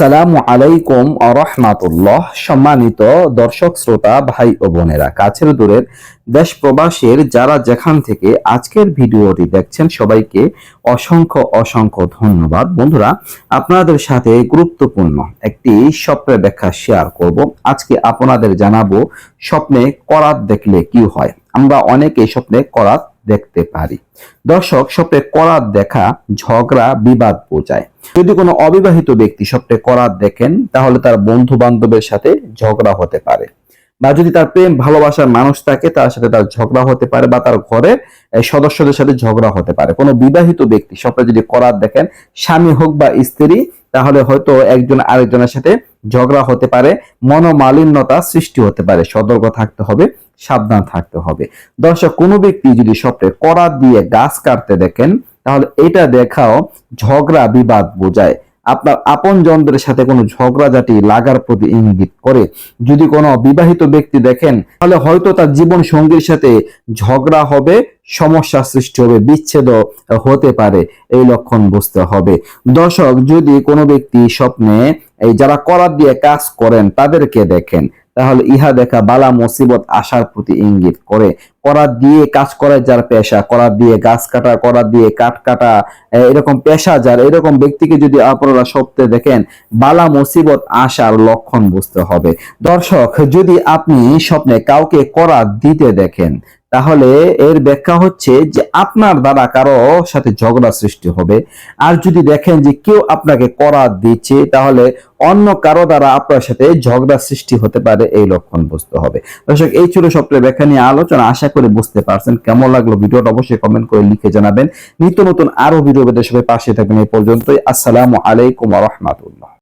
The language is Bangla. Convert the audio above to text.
আসসালামু আলাইকুম রহমাতুল্লাহ। সম্মানিত দর্শক, শ্রোতা, ভাই ও বোনেরা, কাছের দূরের দেশ প্রবাসের যারা যেখান থেকে আজকের ভিডিওটি দেখছেন, সবাইকে অসংখ্য অসংখ্য ধন্যবাদ। বন্ধুরা, আপনাদের সাথে গুরুত্বপূর্ণ একটি স্বপ্নের ব্যাখ্যা শেয়ার করব। আজকে আপনাদের জানাব, স্বপ্নে করাত দেখলে কি হয়? আমরা অনেকে স্বপ্নে করাত দেখতে পারি। দর্শক স্বপ্নে করাত দেখা, ঝগড়া, বিবাদ বোঝায়। যদি কোনো অবিবাহিত ব্যক্তি স্বপ্নে করাত দেখেন, তাহলে তার বন্ধু বান্ধবের সাথে ঝগড়া হতে পারে। বা যদি তার প্রেম, ভালোবাসার মানুষ থাকে, তার সাথে তার ঝগড়া হতে পারে বা তার ঘরের সদস্যদের সাথে ঝগড়া হতে পারে। কোনো বিবাহিত ব্যক্তি স্বপ্নে যদি করাত দেখেন, স্বামী হোক বা স্ত্রী, তাহলে হয়তো একজন আরেকজনের সাথে ঝগড়া হতে পারে, মনোমালিন্যতা সৃষ্টি হতে পারে। সতর্ক থাকতে হবে। সাবধান থাকতে হবে। দর্শক, কোনো ব্যক্তি যদি স্বপ্নে করাত দিয়ে গাছ কাটতে দেখেন, তাহলে এটা দেখাও ঝগড়া বিবাদ বোঝায়। আপনার আপন জনদের সাথে কোনো ঝগড়াঝাটি লাগার প্রতি ইঙ্গিত করে। যদি কোনো বিবাহিত ব্যক্তি দেখেন, তাহলে হয়তো তার জীবন সঙ্গীর সাথে ঝগড়া হবে, সমস্যা সৃষ্টি হবে, বিচ্ছেদ হতে পারে, এই লক্ষণ বুঝতে হবে। দর্শক, যদি কোনো ব্যক্তি স্বপ্নে এই যারা করাত দিয়ে কাজ করেন, তাদেরকে দেখেন। তাহলে ইহা দেখা বালা মুসিবত আসার প্রতি ইঙ্গিত করে। করাত দিয়ে কাজ করার যার পেশা করাত দিয়ে গাছ কাটা করাত দিয়ে কাঠ কাটা এরকম পেশা যার, এরকম ব্যক্তিকে যদি আপনারা স্বপ্নে দেখেন, বালা মুসিবত আসার লক্ষণ বুঝতে হবে। দর্শক, যদি আপনি স্বপ্নে কাউকে করাত দিতে দেখেন, তাহলে এর ব্যাখ্যা হচ্ছে যে আপনার দ্বারা কারও সাথে ঝগড়া সৃষ্টি হবে। আর যদি দেখেন যে কেউ আপনাকে করাত দিচ্ছে, তাহলে অন্য কারও দ্বারা আপনার সাথে ঝগড়া সৃষ্টি হতে পারে, এই লক্ষণ বুঝতে হবে। দর্শক, এই ছিল স্বপ্নের ব্যাখ্যা নিয়ে আলোচনা। আশা করি বুঝতে পারছেন কেমন লাগল ভিডিওটা, অবশ্যই কমেন্ট করে লিখে জানাবেন। নিত্য নতুন আরও ভিডিও পেতে সবাই পাশে থাকবেন এই পর্যন্তই। আসসালামু আলাইকুম রহমাতুল্লাহ।